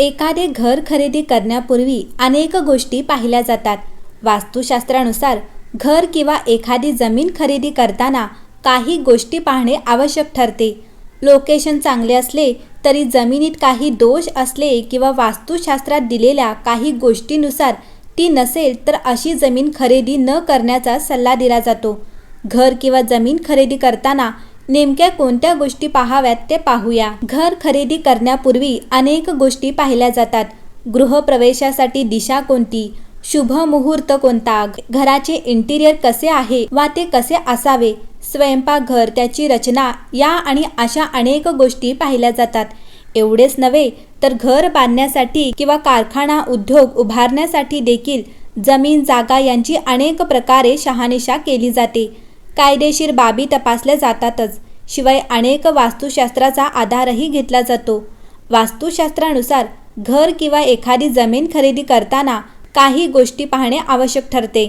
एखादे घर खरेदी करण्यापूर्वी अनेक गोष्टी पाहिल्या जातात. वास्तुशास्त्रानुसार घर किंवा एखादी जमीन खरेदी करताना काही गोष्टी पाहणे आवश्यक ठरते. लोकेशन चांगले असले तरी जमिनीत काही दोष असले किंवा वास्तुशास्त्रात दिलेल्या काही गोष्टीनुसार ती नसेल तर अशी जमीन खरेदी न करण्याचा सल्ला दिला जातो. घर किंवा जमीन खरेदी करताना नेमक्या कोणत्या गोष्टी पाहाव्यात ते पाहूया. घर खरेदी करण्यापूर्वी अनेक गोष्टी पाहिल्या जातात. गृहप्रवेशासाठी दिशा कोणती? शुभ मुहूर्त कोणता? घराचे इंटिरियर कसे आहे वा ते कसे असावे? स्वयंपाकघर त्याची रचना या आणि अशा अनेक गोष्टी पाहिल्या जातात. एवढेच नव्हे तर घर बांधण्यासाठी किंवा कारखाना उद्योग उभारण्यासाठी देखील जमीन जागा यांची अनेक प्रकारे शहानिशा केली जाते. कायदेशीर बाबी तपासल्या जातातच. शिवाय अनेक वास्तुशास्त्राचा आधारही घेतला जातो. वास्तुशास्त्रानुसार घर किंवा एखादी जमीन खरेदी करताना काही गोष्टी पाहणे आवश्यक ठरते.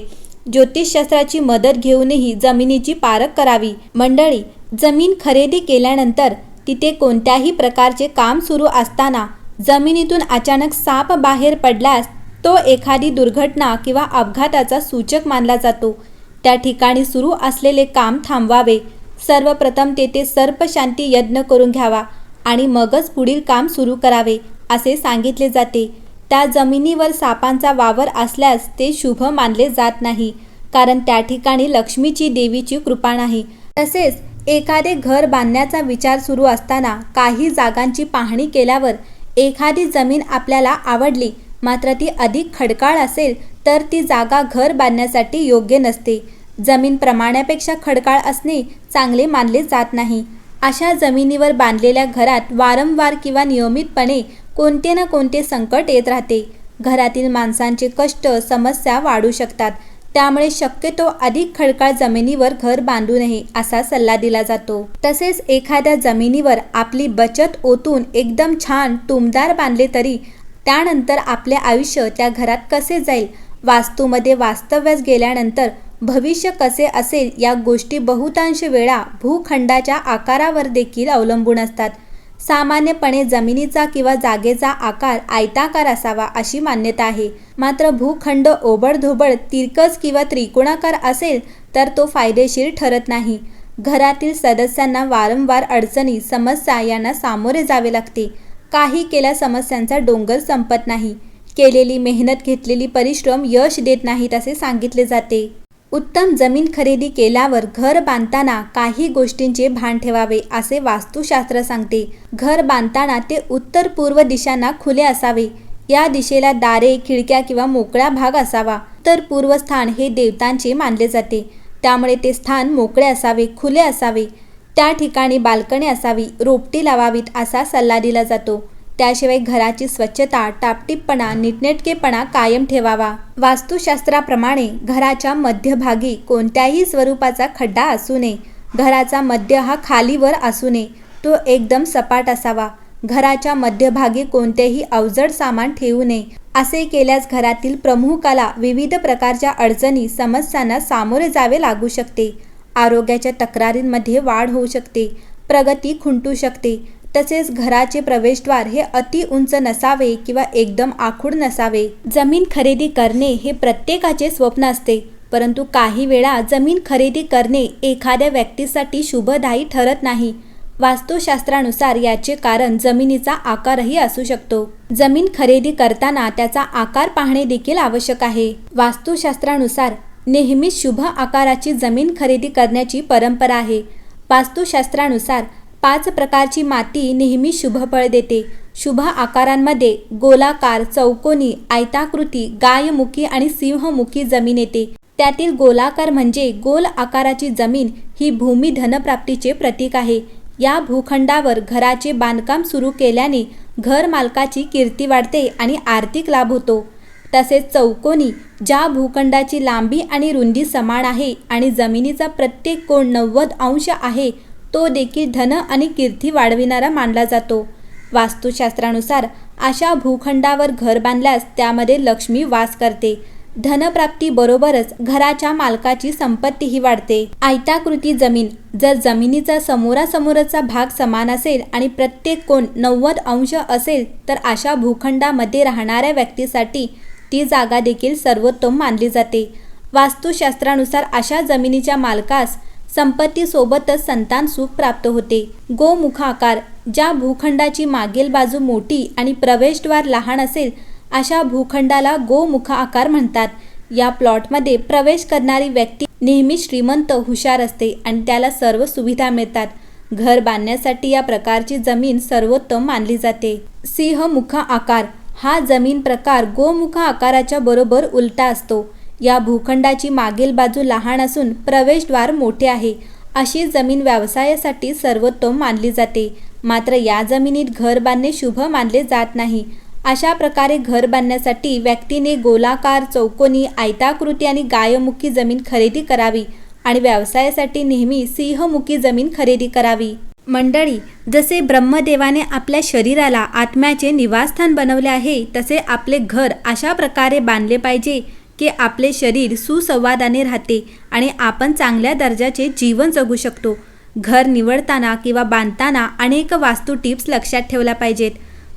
ज्योतिषशास्त्राची मदत घेऊनही जमिनीची पारख करावी. मंडळी जमीन खरेदी केल्यानंतर तिथे कोणत्याही प्रकारचे काम सुरू असताना जमिनीतून अचानक साप बाहेर पडल्यास तो एखादी दुर्घटना किंवा अपघाताचा सूचक मानला जातो. त्या ठिकाणी सुरू असलेले काम थांबवावे. सर्वप्रथम तेथे सर्पशांती यज्ञ करून घ्यावा आणि मगच पुढील काम सुरू करावे असे सांगितले जाते. त्या जमिनीवर सापांचा वावर असल्यास ते शुभ मानले जात नाही कारण त्या ठिकाणी लक्ष्मीची देवीची कृपा नाही. तसेच एखादे घर बांधण्याचा विचार सुरू असताना काही जागांची पाहणी केल्यावर एखादी जमीन आपल्याला आवडली मात्र ती अधिक खडकाळ असेल तर ती जागा घर बांधण्यासाठी योग्य नसते. जमीन प्रमाणापेक्षा खडकाळ असणे चांगले मानले जात नाही. अशा जमिनीवर बांधलेल्या घरात वारंवार किंवा नियमितपणे कोणते ना कोणते संकट येत राहते. घरातील माणसांचे कष्ट समस्या वाढू शकतात. त्यामुळे शक्यतो अधिक खडकाळ जमिनीवर घर बांधू नये असा सल्ला दिला जातो. तसेच एखाद्या जमिनीवर आपली बचत ओतून एकदम छान टुमदार बांधले तरी त्यानंतर आपले आयुष्य त्या घरात कसे जाईल? वास्तूमध्ये वास्तव्यास गेल्यानंतर भविष्य कसे असेल या गोष्टी बहुतांश वेळा भूखंडाच्या आकारावर देखील अवलंबून असतात. सामान्यपणे जमिनीचा किंवा जागेचा आकार आयताकार असावा अशी मान्यता आहे. मात्र भूखंड ओबडधोबड तिरकस किंवा त्रिकोणाकार असेल तर तो फायदेशीर ठरत नाही. घरातील सदस्यांना वारंवार अडचणी समस्या यांना सामोरे जावे लागते. काही केल्या समस्यांचा डोंगर संपत नाही. केलेली मेहनत घेतलेली परिश्रम यश देत नाहीत असे सांगितले जाते. उत्तम जमीन खरेदी केल्यावर घर बांधताना काही गोष्टींचे भान ठेवावे असे वास्तुशास्त्र सांगते. घर बांधताना ते उत्तर पूर्व दिशांना खुले असावे. या दिशेला दारे खिडक्या किंवा मोकळा भाग असावा. तर पूर्वस्थान हे देवतांचे मानले जाते. त्यामुळे ते स्थान मोकळे असावे खुले असावे. त्या ठिकाणी बाल्कनी असावी रोपटी लावावीत असा सल्ला दिला जातो. त्याशिवाय घराची स्वच्छता टापटीपणा नीटनेटकेपणा कायम ठेवावा. वास्तुशास्त्राप्रमाणे घराच्या मध्यभागी कोणत्याही स्वरूपाचा खड्डा असू नये. घराचा मध्य हा खालीवर असू नये. तो एकदम सपाट असावा. घराच्या मध्यभागी कोणतेही अवजड सामान ठेवू नये. असे केल्यास घरातील प्रमुखाला विविध प्रकारच्या अडचणी समस्यांना सामोरे जावे लागू शकते. आरोग्याच्या तक्रारींमध्ये वाढ होऊ शकते. प्रगती खुंटू शकते. तसेच घराचे प्रवेशद्वार हे अति उंच नसावे किंवा एकदम आखूड नसावे. जमीन खरेदी करणे हे प्रत्येकाचे स्वप्न असते परंतु काही वेळा जमीन खरेदी करणे एखाद्या व्यक्तीसाठी शुभदायी ठरत नाही. वास्तुशास्त्रानुसार याचे कारण जमिनीचा आकारही असू शकतो. जमीन खरेदी करताना त्याचा आकार पाहणे देखील आवश्यक आहे. वास्तुशास्त्रानुसार नेहमीच शुभ आकाराची जमीन खरेदी करण्याची परंपरा आहे. वास्तुशास्त्रानुसार पाच प्रकारची माती नेहमी शुभ फळ देते. शुभ आकारांमध्ये गोलाकार चौकोनी आयताकृती गायमुखी आणि सिंहमुखी जमीन येते. त्यातील गोलाकार म्हणजे गोल आकाराची जमीन ही भूमी धनप्राप्तीचे प्रतीक आहे. या भूखंडावर घराचे बांधकाम सुरू केल्याने घर मालकाची कीर्ती वाढते आणि आर्थिक लाभ होतो. तसेच चौकोनी ज्या भूखंडाची लांबी आणि रुंदी समान आहे आणि जमिनीचा प्रत्येक कोण नव्वद अंश आहे तो देखील धन आणि कीर्ती वाढविणारा मानला जातो. वास्तुशास्त्रानुसार अशा भूखंडावर घर बांधल्यास त्यामध्ये लक्ष्मी वास करते. धनप्राप्तीबरोबरच घराच्या मालकाची संपत्तीही वाढते. आयताकृती जमीन जर जमिनीचा समोरासमोरचा भाग समान असेल आणि प्रत्येक कोण नव्वद अंश असेल तर अशा भूखंडामध्ये राहणाऱ्या व्यक्तीसाठी ती जागा देखील सर्वोत्तम मानली जाते. वास्तुशास्त्रानुसार अशा जमिनीच्या मालकास संपत्तीसोबतच संतान सुख प्राप्त होते. गोमुखाकार ज्या भूखंडाची मागील बाजू मोठी आणि प्रवेशद्वार लहान असेल अशा भूखंडाला गोमुख आकार म्हणतात. या प्लॉटमध्ये प्रवेश करणारी व्यक्ती नेहमी श्रीमंत हुशार असते आणि त्याला सर्व सुविधा मिळतात. घर बांधण्यासाठी या प्रकारची जमीन सर्वोत्तम मानली जाते. सिंहमुख आकार हा जमीन प्रकार गोमुख आकाराच्या बरोबर उलटा असतो. या भूखंडाची मागील बाजू लहान असून प्रवेशद्वार मोठे आहे. अशी जमीन व्यवसायासाठी सर्वोत्तम मानली जाते. मात्र या जमिनीत घर बांधणे शुभ मानले जात नाही. अशा प्रकारे घर बांधण्यासाठी व्यक्तीने गोलाकार चौकोनी आयताकृती आणि गायमुखी जमीन खरेदी करावी आणि व्यवसायासाठी नेहमी सिंहमुखी जमीन खरेदी करावी. मंडळी जसे ब्रह्मदेवाने आपल्या शरीराला आत्म्याचे निवासस्थान बनवले आहे तसे आपले घर अशा प्रकारे बांधले पाहिजे की आपले शरीर सुसंवादाने राहते आणि आपण चांगल्या दर्जाचे जीवन जगू शकतो. घर निवडताना किंवा बांधताना अनेक वास्तू टिप्स लक्षात ठेवल्या पाहिजेत.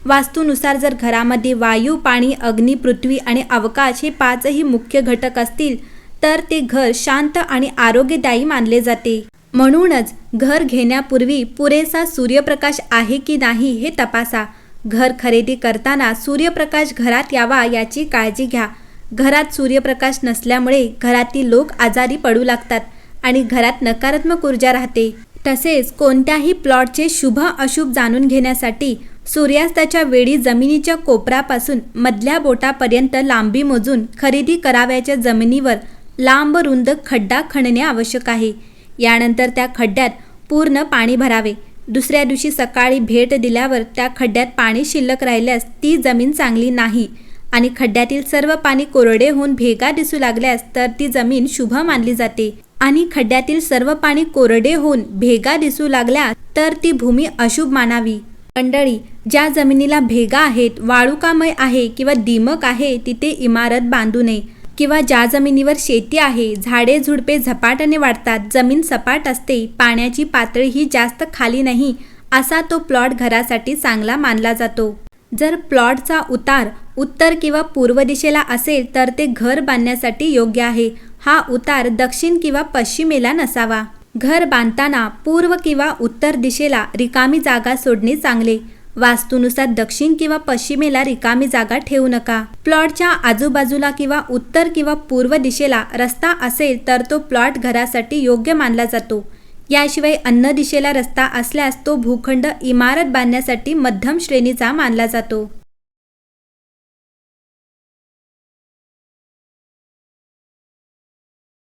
वास्तूनुसार जर घरामध्ये वायू पाणी अग्नी पृथ्वी आणि अवकाश हे पाचही मुख्य घटक असतील तर ते घर शांत आणि आरोग्यदायी मानले जाते. म्हणूनच घर घेण्यापूर्वी पुरेसा सूर्यप्रकाश आहे की नाही हे तपासा. घर खरेदी करताना सूर्यप्रकाश घरात यावा याची काळजी घ्या. घरात सूर्यप्रकाश नसल्यामुळे घरातील लोक आजारी पडू लागतात आणि घरात नकारात्मक ऊर्जा राहते. तसेच कोणत्याही प्लॉटचे शुभ अशुभ जाणून घेण्यासाठी सूर्यास्ताच्या वेळी जमिनीच्या कोपरापासून मधल्या बोटापर्यंत लांबी मोजून खरेदी करावयाच्या जमिनीवर लांब रुंद खड्डा खणणे आवश्यक आहे. यानंतर त्या खड्ड्यात पूर्ण पाणी भरावे. दुसऱ्या दिवशी सकाळी भेट दिल्यावर त्या खड्ड्यात पाणी शिल्लक राहिल्यास ती जमीन चांगली नाही. आणि खड्ड्यातील सर्व पाणी कोरडे होऊन भेगा दिसू लागल्यास तर ती जमीन शुभ मानली जाते. आणि खड्ड्यातील सर्व पाणी कोरडे होऊन भेगा दिसू लागल्या तर ती भूमी अशुभ मानावी. मंडळी ज्या जमिनीला भेगा आहेत वाळुकामय आहे किंवा दिमक आहे तिथे इमारत बांधू नये. किंवा ज्या जमिनीवर शेती आहे झाडे झुडपे झपाट्याने वाढतात जमीन सपाट असते पाण्याची पातळी ही जास्त खाली नाही असा तो प्लॉट घरासाठी चांगला मानला जातो. जर प्लॉटचा उतार उत्तर किंवा पूर्व दिशेला असेल तर ते घर बांधण्यासाठी योग्य आहे. हा उतार दक्षिण किंवा पश्चिमेला नसावा. घर बांधताना पूर्व किंवा उत्तर दिशेला रिकामी जागा सोडणे चांगले. वास्तूनुसार दक्षिण किंवा पश्चिमेला रिकामी जागा ठेवू नका. प्लॉटच्या आजूबाजूला किंवा उत्तर किंवा पूर्व दिशेला रस्ता असेल तर तो प्लॉट घरासाठी योग्य मानला जातो. याशिवाय अन्न दिशेला रस्ता असल्यास तो भूखंड इमारत बांधण्यासाठी मध्यम श्रेणीचा मानला जातो.